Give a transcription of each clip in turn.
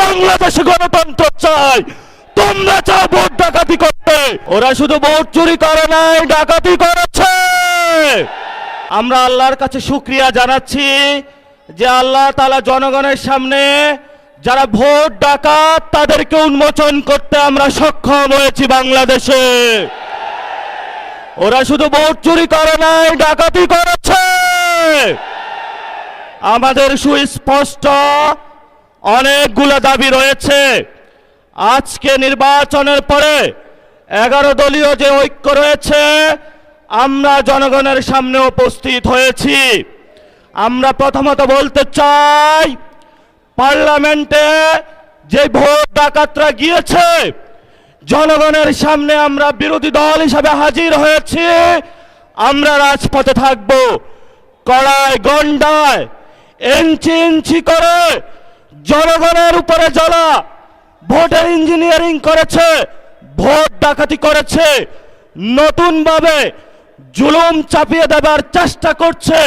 বাংলাদেশে গণতন্ত্র চাই। তোমরা চাও ভোট ডাকাতি করতে। ওরা শুধু ভোট চুরি করে নাই, ডাকাতি করেছে। আমরা আল্লাহর কাছে শুক্রিয়া জানাচ্ছি যে আল্লাহ তালা জনগণের সামনে যারা ভোট ডাকাত, তাদেরকে উন্মোচন করতে আমরা সক্ষম হয়েছি বাংলাদেশে। ওরা শুধু ভোট চুরি করে নাই, ডাকাতি করেছে। আমাদের সুস্পষ্ট অনেকগুলো দাবি রয়েছে। আজকে নির্বাচনের পরে এগারো দলীয় যে ঐক্য রয়েছে, আমরা জনগণের সামনে উপস্থিত হয়েছি। আমরা প্রথমত বলতে চাই, পার্লামেন্টে যে ভোট ডাকাতরা গিয়েছে, জনগণের সামনে আমরা বিরোধী দল হিসাবে হাজির হয়েছি। আমরা রাজপথে থাকব। কড়ায় গন্ডায় ইঞ্চি ইঞ্চি করে জনগণের উপরে যারা ভোটের ইঞ্জিনিয়ারিং করেছে, ভোট ডাকাতি করেছে, নতুনভাবে জুলুম চাপিয়ে দেবার চেষ্টা করছে।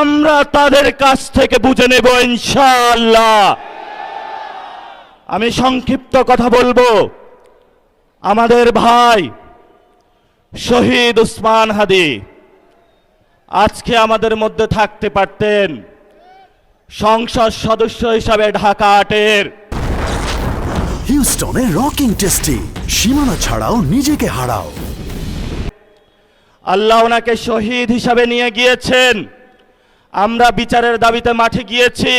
আমরা তাদের কাছ থেকে বুঝে নেব ইনশাআল্লাহ। আমি সংক্ষিপ্ত কথা বলব। আমাদের ভাই শহীদ উসমান হাদি, আজকে আমাদের মধ্যে থাকতে পারতেন সংসদ সদস্য হিসাবে ঢাকা আটের। হিউস্টনে রকিং টেস্টি সীমানা ছাড়াও নিজেকে হারাও। আল্লাহ ওনাকে শহীদ হিসাবে নিয়ে গিয়েছেন। আমরা বিচারের দাবিতে মাঠে গিয়েছি।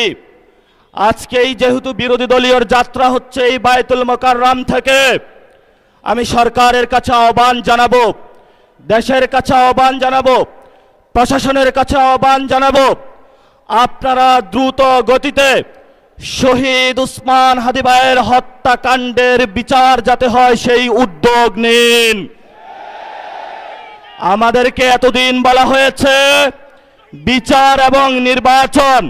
আজকেই যেহেতু বিরোধী দলীয় যাত্রা হচ্ছে এই বায়তুল মোকাররাম থেকে আমি সরকারের কাছে আহ্বান জানাব দেশের কাছে আহ্বান জানাব প্রশাসনের কাছে আহ্বান জানাব আপনারা দ্রুত গতিতে শহীদ উসমান হাদিবায়ের হত্যাকাণ্ডের বিচার যাতে হয়, সেই উদ্যোগ নিন। আমাদেরকে এতদিন বলা হয়েছে, বিচার এবং নির্বাচন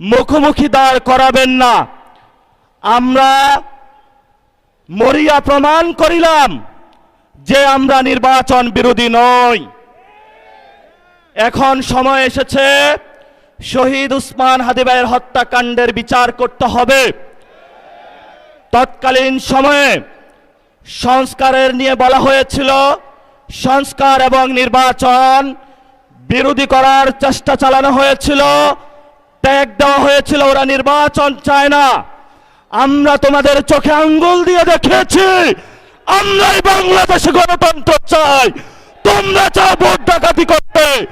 মুখোমুখি দাঁড় করাবেন না। আমরা মরিয়া প্রমাণ করিলাম যে আমরা নির্বাচন বিরোধী নই। এখন সময় এসেছে শহীদ উসমান হাদিবাইয়ের হত্যাকাণ্ডের বিচার করতে হবে। তৎকালীন সময়ে সংস্কারের নিয়ে বলা হয়েছিল, সংস্কার এবং নির্বাচন বিরোধী করার চেষ্টা চালানো হয়েছিল, ত্যাগ দেওয়া হয়েছিল, ওরা নির্বাচন চায় না। আমরা তোমাদের চোখে আঙ্গুল দিয়ে দেখেছি, আমরাই বাংলাদেশে গণতন্ত্র চাই। তোমরা চাও ভোট ডাকাতি করতে।